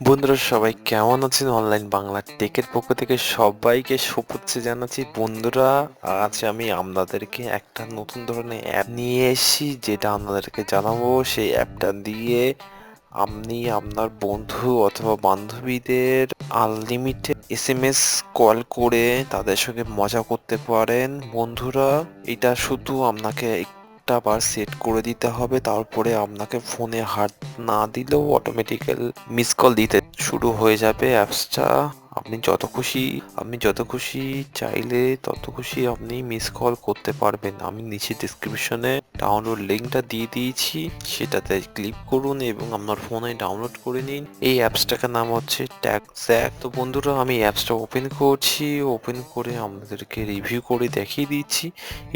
বন্ধুরা, সবাই কেমন আছেন? অনলাইন বাংলা টেকের পক্ষ থেকে সবাইকে শুভেচ্ছা জানাচ্ছি। বন্ধুরা, আজ আমি আপনাদেরকে একটা নতুন ধরনের অ্যাপ নিয়ে এসেছি, যেটা আপনাদেরকে জানাব। সেই অ্যাপটা দিয়ে আপনি আপনার বন্ধু অথবা বান্ধবীদের unlimited S M S call করে তাদের সঙ্গে মজা করতে পারেন। বন্ধুরা, এটা শুধু আপনাকে একটা বার সেট করে দিতে হবে, তারপরে আপনাকে ফোনে হাত না দিলেও অটোমেটিক্যাল মিস কল দিতে শুরু হয়ে যাবে অ্যাপসটা আপনি যত খুশি, আপনি যত খুশি চাইলে তত খুশি আপনি মিস কল করতে পারবেন। আমি নিচে ডিসক্রিপশনে ডাউনলোড লিঙ্কটা দিয়ে দিয়েছি, সেটাতে ক্লিক করুন এবং আপনার ফোনে ডাউনলোড করে নিন। এই অ্যাপসটার নাম হচ্ছে ট্যাগ জ্যাক তো বন্ধুরা, আমি অ্যাপসটা ওপেন করছি ওপেন করে আপনাদেরকে রিভিউ করে দেখিয়ে দিচ্ছি,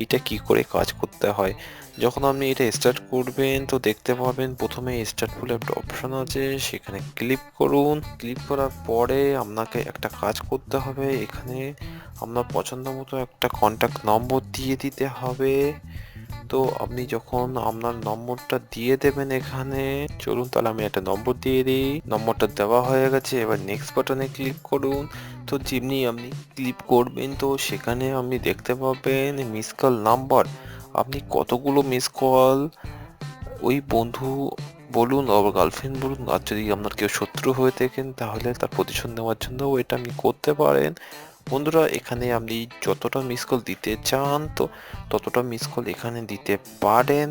এটা কি করে কাজ করতে হয়। যখন আপনি এটা স্টার্ট করবেন, তো দেখতে পাবেন প্রথমে স্টার্ট বলে একটা অপশন আছে, সেখানে ক্লিক করুন। ক্লিক করার পরে আপনাকে একটা কাজ করতে হবে, এখানে আপনার পছন্দ মতো একটা কন্ট্যাক্ট নম্বর দিয়ে দিতে হবে। তো আপনি যখন আপনার নম্বরটা দিয়ে দেবেন এখানে, চলুন তাহলে আমি একটা নম্বর দিয়ে দিই। নম্বরটা দেওয়া হয়ে গেছে, এবার নেক্সট বাটনে ক্লিক করুন। তো যেমনি আপনি ক্লিক করবেন, তো সেখানে আপনি দেখতে পাবেন মিস কল নাম্বার আপনি কতগুলো মিস কল ওই বন্ধু বলুন আর গার্লফ্রেন্ড বলুন, আর যদি আপনার কেউ শত্রু হয়ে থাকেন, তাহলে তার প্রতিশোধ নেওয়ার জন্য এটা আপনি করতে পারেন। বন্ধুরা, এখানে আপনি যতটা মিস কল দিতে চান, তো ততটা মিস কল এখানে দিতে পারেন।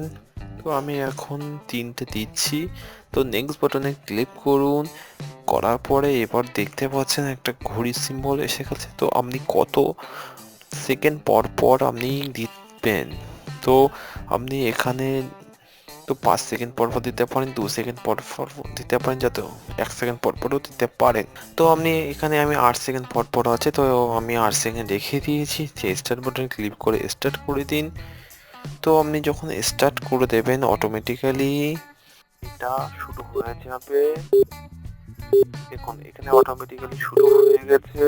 তো আমি এখন তিনটে দিচ্ছি। তো নেক্সট বাটনে ক্লিক করুন। করার পরে এবার দেখতে পাচ্ছেন একটা ঘড়ির সিম্বল এসে গেছে। তো আপনি কত সেকেন্ড পর পর আপনি দিবেন। তো আপনি এখানে তো পাঁচ সেকেন্ড পর পর দিতে পারেন, দু সেকেন্ড পর পর দিতে পারেন যাতে এক সেকেন্ড পর পরও দিতে পারেন। তো আপনি এখানে আমি আট সেকেন্ড পর পর আছে, তো আমি আট সেকেন্ড রেখে দিয়েছি। যে স্টার্ট বাটন ক্লিক করে স্টার্ট করে দিন। তো আপনি যখন স্টার্ট করে দেবেন অটোমেটিক্যালি এটা শুরু হয়ে যাবে। দেখুন, এখানে অটোমেটিক্যালি শুরু হয়ে গেছে।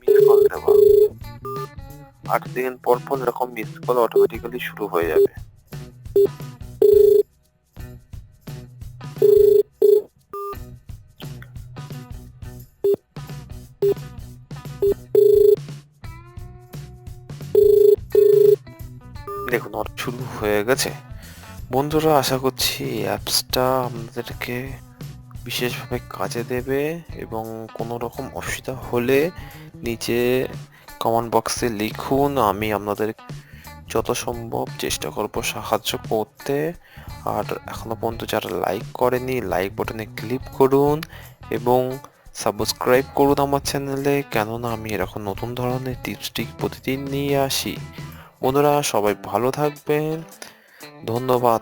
মিস কল দেওয়া। আট সেকেন্ড পর পর এরকম মিস কল অটোমেটিক্যালি শুরু হয়ে যাবে। দেখুন শুরু হয়ে গেছে। বন্ধুরা, আশা করছি অ্যাপসটা আপনাদেরকে বিশেষভাবে কাজে দেবে এবং কোনো রকম অসুবিধা হলে নিচে কমেন্ট বক্সে লিখুন, আমি আপনাদের যত সম্ভব চেষ্টা করব সাহায্য করতে। আর এখনও পর্যন্ত যারা লাইক করেনি লাইক বাটনে ক্লিক করুন এবং সাবস্ক্রাইব করুন আমার চ্যানেলে কেননা আমি এরকম নতুন ধরনের টিপস টিক প্রতিদিন নিয়ে আসি। বন্ধুরা সবাই ভালো থাকবেন। ধন্যবাদ।